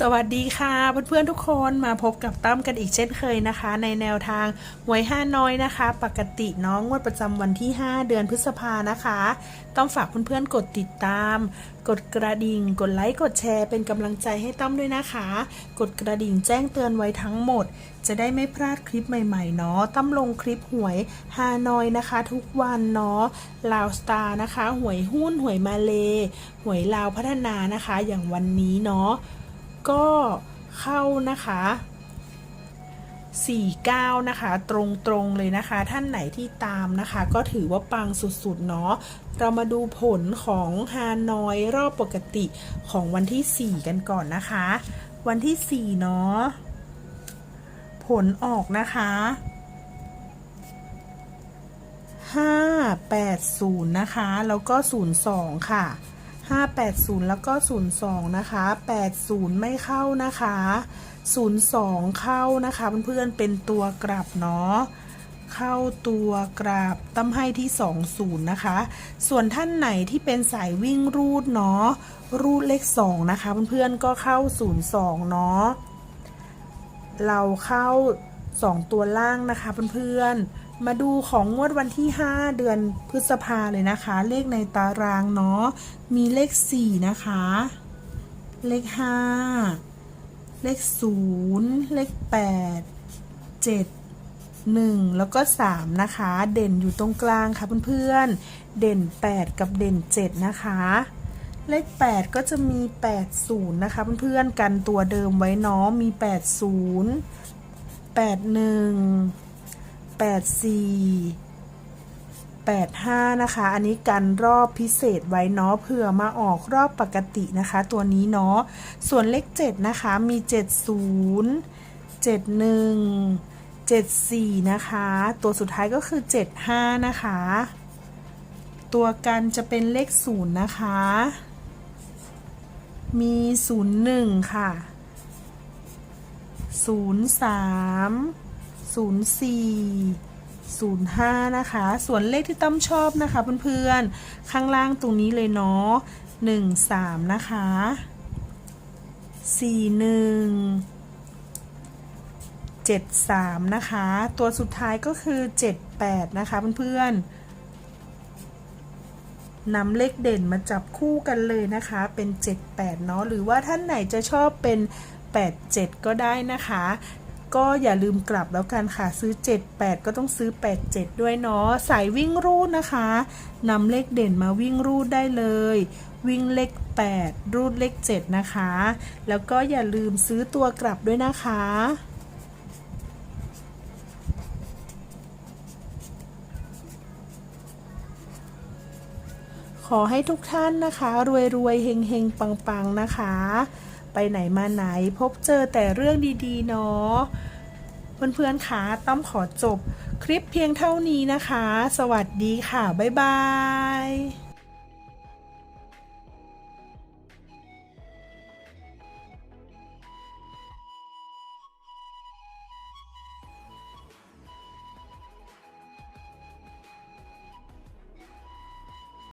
สวัสดีค่ะเพื่อนๆทุกคนมาพบกับตั้มกันอีกเช่นเคยนะคะ ในแนวทางหวยห้าน้อยนะคะ ปกติน้องงวดประจำวันที่ 5 เดือนพฤษภานะคะ ต้องฝากเพื่อนๆกดติดตาม กดกระดิ่ง กดไลค์กดแชร์เป็นกำลังใจให้ตั้มด้วยนะคะ กดกระดิ่งแจ้งเตือนไว้ทั้งหมด จะได้ไม่พลาดคลิปใหม่ๆเนาะตั้มลงคลิปหวยฮานอยนะคะ ทุกวันเนาะลาวสตาร์นะคะ หวยหุ้นหวยมาเลหวยลาวพัฒนานะคะ อย่างวันนี้เนาะ ก็เข้านะคะ49 นะคะ ตรงๆเลยนะคะ ท่านไหนที่ตามนะคะ ก็ถือว่าปังสุดๆ เนาะเรามาดูผลของฮานอยรอบปกติของวันที่ 4 กันก่อนนะคะ วันที่ 4 เนาะผลออกนะคะ 580 นะคะ แล้วก็ 02 ค่ะ 580 แล้วก็ 02 นะคะ 80 ไม่เข้านะคะ 02 เข้านะคะเพื่อนๆเป็นตัวกลับเนาะเข้าตัวกราบตั้มให้ที่ 20 นะคะ ส่วนท่านไหนที่เป็นสายวิ่งรูดเนาะรูดเลข 2 นะคะ เพื่อนๆก็เข้า 02 เนาะเราเข้า 2 ตัวล่างนะคะเพื่อนๆ มาดูของงวดวันที่ 5 เดือนพฤษภาเลยนะคะ เลขในตารางเนาะ มีเลข 4 นะคะ เลข 5 เลข 0 เลข 8 7 1 แล้วก็ 3 นะคะ เด่นอยู่ตรงกลางค่ะเพื่อนๆ เด่น 8 กับเด่น 7 นะคะ เลข 8 ก็จะมี 80 นะคะเพื่อนๆ กันตัวเดิมไว้เนาะ มี 80 81 84 85 นะคะ อันนี้กันรอบพิเศษไว้เนาะเผื่อมาออกรอบปกตินะคะ ตัวนี้เนาะ ส่วนเลข 7 นะคะมี 70 71 74 นะคะ ตัวสุดท้ายก็คือ 75 นะคะ ตัวกันจะเป็นเลข 0 นะคะ มี 01 ค่ะ 03 04 05 นะคะ ส่วนเลขที่ตั้มชอบนะคะเพื่อนๆ ข้างล่างตรงนี้เลยเนาะ13 นะคะ 41 73 นะคะ ตัวสุดท้ายก็คือ 78 นะคะเพื่อนๆนำเลขเด่นมาจับคู่กันเลยนะคะ เป็น 78 เนาะหรือว่าท่านไหนจะชอบเป็น 87 ก็ได้นะคะ ก็อย่าลืมกลับแล้วกันค่ะซื้อ 78 ก็ต้องซื้อ 87 ด้วยเนาะสายวิ่งรูดนะคะนำเลขเด่นมาวิ่งรูดได้เลย วิ่งเลข 8 รูดเลข 7 นะคะ แล้วก็อย่าลืมซื้อตัวกลับด้วยนะคะขอให้ทุกท่านนะคะ รวยรวยๆเฮงเฮงปังปังๆนะคะ ไปไหนมาไหนพบเจอแต่เรื่องดีๆ เนาะเพื่อนๆคะต้อมขอจบคลิปเพียงเท่านี้นะคะ สวัสดีค่ะ บ๊ายบาย